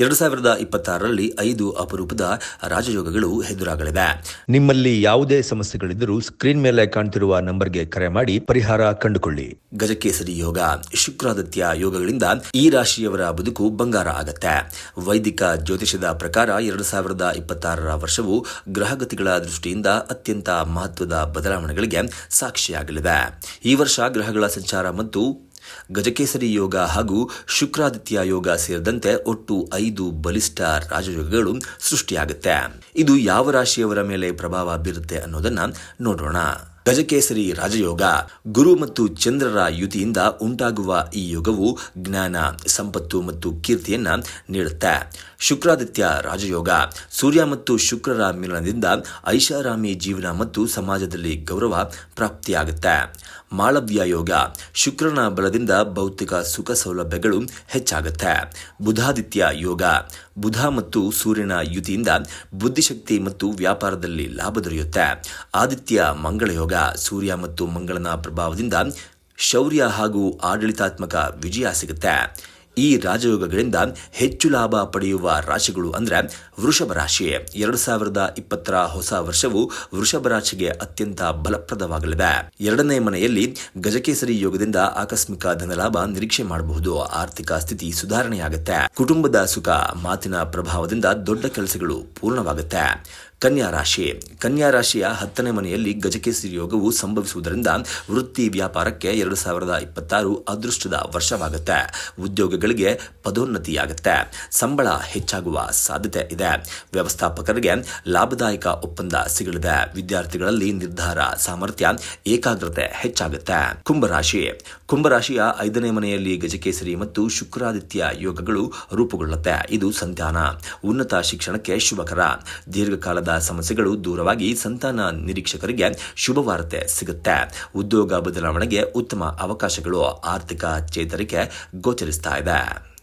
ಎರಡು ಸಾವಿರದ ಇಪ್ಪತ್ತಾರರಲ್ಲಿ ಐದು ಅಪರೂಪದ ರಾಜಯೋಗಗಳು ಎದುರಾಗಲಿವೆ. ನಿಮ್ಮಲ್ಲಿ ಯಾವುದೇ ಸಮಸ್ಯೆಗಳಿದ್ದರೂ ಸ್ಕ್ರೀನ್ ಮೇಲೆ ಕಾಣ್ತಿರುವ ನಂಬರ್ಗೆ ಕರೆ ಮಾಡಿ ಪರಿಹಾರ ಕಂಡುಕೊಳ್ಳಿ. ಗಜಕೇಸರಿ ಯೋಗ ಶುಕ್ರಾದಿತ್ಯ ಯೋಗಗಳಿಂದ ಈ ರಾಶಿಯವರ ಬದುಕು ಬಂಗಾರ ಆಗತ್ತೆ. ವೈದಿಕ ಜ್ಯೋತಿಷದ ಪ್ರಕಾರ ಎರಡು ಸಾವಿರದ ಇಪ್ಪತ್ತಾರರ ವರ್ಷವು ಗ್ರಹಗತಿಗಳ ದೃಷ್ಟಿಯಿಂದ ಅತ್ಯಂತ ಮಹತ್ವದ ಬದಲಾವಣೆಗಳಿಗೆ ಸಾಕ್ಷಿಯಾಗಲಿದೆ. ಈ ವರ್ಷ ಗ್ರಹಗಳ ಸಂಚಾರ ಮತ್ತು ಗಜಕೇಸರಿ ಯೋಗ ಹಾಗೂ ಶುಕ್ರಾದಿತ್ಯ ಯೋಗ ಸೇರಿದಂತೆ ಒಟ್ಟು ಐದು ಬಲಿಷ್ಠ ರಾಜಯೋಗಗಳು ಸೃಷ್ಟಿಯಾಗುತ್ತೆ. ಇದು ಯಾವ ರಾಶಿಯವರ ಮೇಲೆ ಪ್ರಭಾವ ಬೀರುತ್ತೆ ಅನ್ನೋದನ್ನ ನೋಡೋಣ. ಗಜಕೇಸರಿ ರಾಜಯೋಗ, ಗುರು ಮತ್ತು ಚಂದ್ರರ ಯುತಿಯಿಂದ ಉಂಟಾಗುವ ಈ ಯೋಗವು ಜ್ಞಾನ, ಸಂಪತ್ತು ಮತ್ತು ಕೀರ್ತಿಯನ್ನ ನೀಡುತ್ತೆ. ಶುಕ್ರಾದಿತ್ಯ ರಾಜಯೋಗ, ಸೂರ್ಯ ಮತ್ತು ಶುಕ್ರರ ಮಿಲನದಿಂದ ಐಷಾರಾಮಿ ಜೀವನ ಮತ್ತು ಸಮಾಜದಲ್ಲಿ ಗೌರವ ಪ್ರಾಪ್ತಿಯಾಗುತ್ತೆ. ಮಾಳವ್ಯ ಯೋಗ ಶುಕ್ರನ ಬಲದಿಂದ ಭೌತಿಕ ಸುಖ ಸೌಲಭ್ಯಗಳು ಹೆಚ್ಚಾಗುತ್ತೆ. ಬುಧಾದಿತ್ಯ ಯೋಗ ಬುಧ ಮತ್ತು ಸೂರ್ಯನ ಯುತಿಯಿಂದ ಬುದ್ಧಿಶಕ್ತಿ ಮತ್ತು ವ್ಯಾಪಾರದಲ್ಲಿ ಲಾಭ ದೊರೆಯುತ್ತೆ. ಆದಿತ್ಯ ಮಂಗಳ ಯೋಗ ಸೂರ್ಯ ಮತ್ತು ಮಂಗಳನ ಪ್ರಭಾವದಿಂದ ಶೌರ್ಯ ಹಾಗೂ ಆಡಳಿತಾತ್ಮಕ ವಿಜಯ ಸಿಗುತ್ತೆ. ಈ ರಾಜಯೋಗಗಳಿಂದ ಹೆಚ್ಚು ಲಾಭ ಪಡೆಯುವ ರಾಶಿಗಳು ಅಂದರೆ ವೃಷಭ ರಾಶಿ. ಎರಡು ಸಾವಿರದ ಇಪ್ಪತ್ತರ ಹೊಸ ವರ್ಷವು ವೃಷಭ ರಾಶಿಗೆ ಅತ್ಯಂತ ಬಲಪ್ರದವಾಗಲಿದೆ ಎರಡನೇ ಮನೆಯಲ್ಲಿ ಗಜಕೇಸರಿ ಯೋಗದಿಂದ ಆಕಸ್ಮಿಕ ಧನಲಾಭ ನಿರೀಕ್ಷೆ ಮಾಡಬಹುದು. ಆರ್ಥಿಕ ಸ್ಥಿತಿ ಸುಧಾರಣೆಯಾಗುತ್ತೆ. ಕುಟುಂಬದ ಸುಖ, ಮಾತಿನ ಪ್ರಭಾವದಿಂದ ದೊಡ್ಡ ಕೆಲಸಗಳು ಪೂರ್ಣವಾಗುತ್ತೆ. ಕನ್ಯಾ ರಾಶಿ. ಕನ್ಯಾ ರಾಶಿಯ ಹತ್ತನೇ ಮನೆಯಲ್ಲಿ ಗಜಕೇಸರಿ ಯೋಗವು ಸಂಭವಿಸುವುದರಿಂದ ವೃತ್ತಿ ವ್ಯಾಪಾರಕ್ಕೆ ಎರಡು ಸಾವಿರದ ಇಪ್ಪತ್ತಾರು ಅದೃಷ್ಟದ ವರ್ಷವಾಗುತ್ತೆ. ಉದ್ಯೋಗಗಳಿಗೆ ಪದೋನ್ನತಿಯಾಗುತ್ತೆ. ಸಂಬಳ ಹೆಚ್ಚಾಗುವ ಸಾಧ್ಯತೆ ಇದೆ. ವ್ಯವಸ್ಥಾಪಕರಿಗೆ ಲಾಭದಾಯಕ ಒಪ್ಪಂದ ಸಿಗಲಿದೆ. ವಿದ್ಯಾರ್ಥಿಗಳಲ್ಲಿ ನಿರ್ಧಾರ, ಸಾಮರ್ಥ್ಯ, ಏಕಾಗ್ರತೆ ಹೆಚ್ಚಾಗುತ್ತೆ. ಕುಂಭರಾಶಿ. ಕುಂಭರಾಶಿಯ ಐದನೇ ಮನೆಯಲ್ಲಿ ಗಜಕೇಸರಿ ಮತ್ತು ಶುಕ್ರಾದಿತ್ಯ ಯೋಗಗಳು ರೂಪುಗೊಳ್ಳುತ್ತೆ. ಇದು ಸಂತಾನ. ಉನ್ನತ ಶಿಕ್ಷಣಕ್ಕೆ ಶುಭಕರ. ದೀರ್ಘಕಾಲದ ಸಮಸ್ಯೆಗಳು ದೂರವಾಗಿ ಸಂತಾನ ನಿರೀಕ್ಷಕರಿಗೆ ಶುಭವಾರ್ತೆ ಸಿಗುತ್ತೆ. ಉದ್ಯೋಗ ಬದಲಾವಣೆಗೆ ಉತ್ತಮ ಅವಕಾಶಗಳು ಆರ್ಥಿಕ ಚೇತರಿಕೆ ಗೋಚರಿಸ್ತಾ ಇದೆ. Anda.